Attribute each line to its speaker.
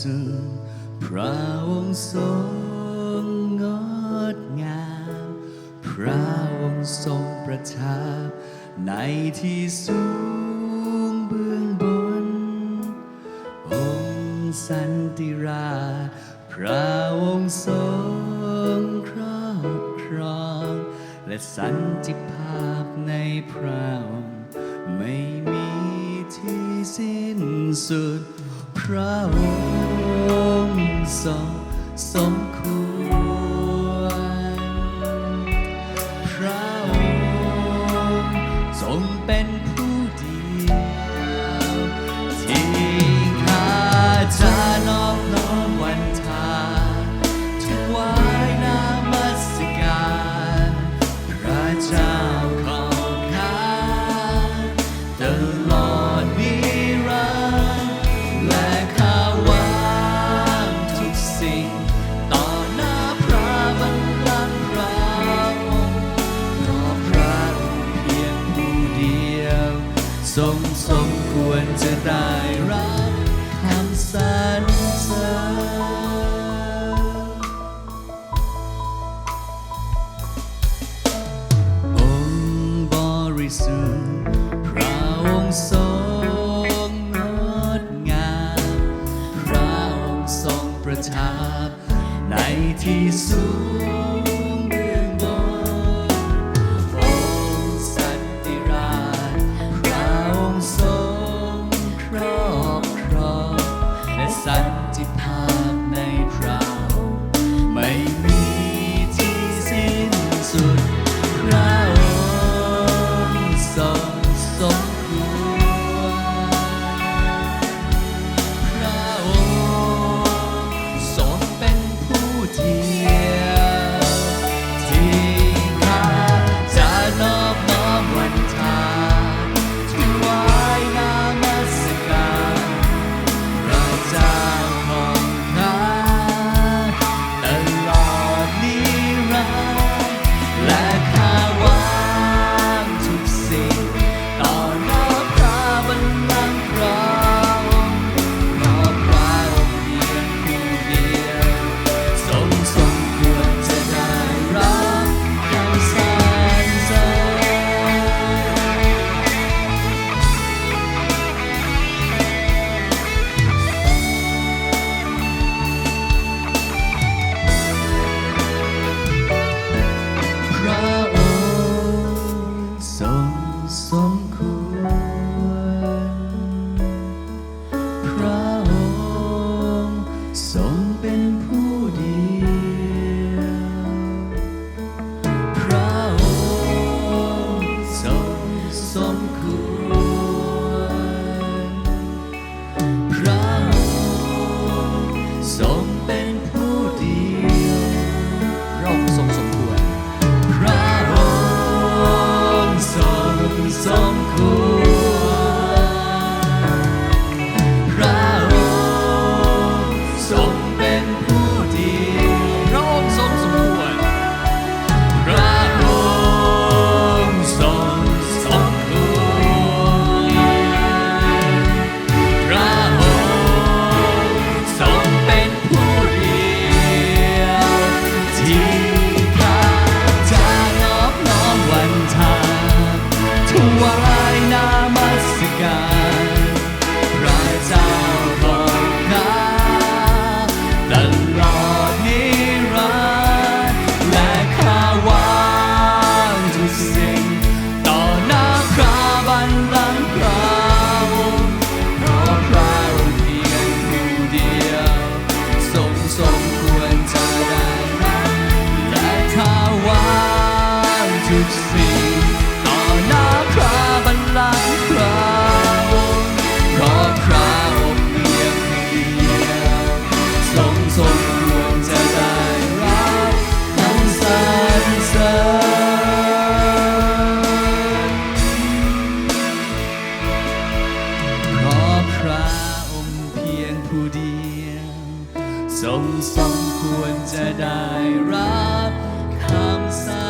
Speaker 1: สุทธิ์พระองค์ทรงงดงาม พระองค์ทรงประทับในที่สูงเบื้องบน องค์สันติราชพระองค์ทรงครอบครอง และสันติภาพในพระองค์ไม่มีที่สิ้นสุด พระองค์ทรงสมควร ทรงสมควรจะได้รับคำสรรเสริญองค์บริสุทธิ์พระองค์ทรงงดงามพระองค์ทรงประทับในที่สูง สมสมควรจะได้รับคำสา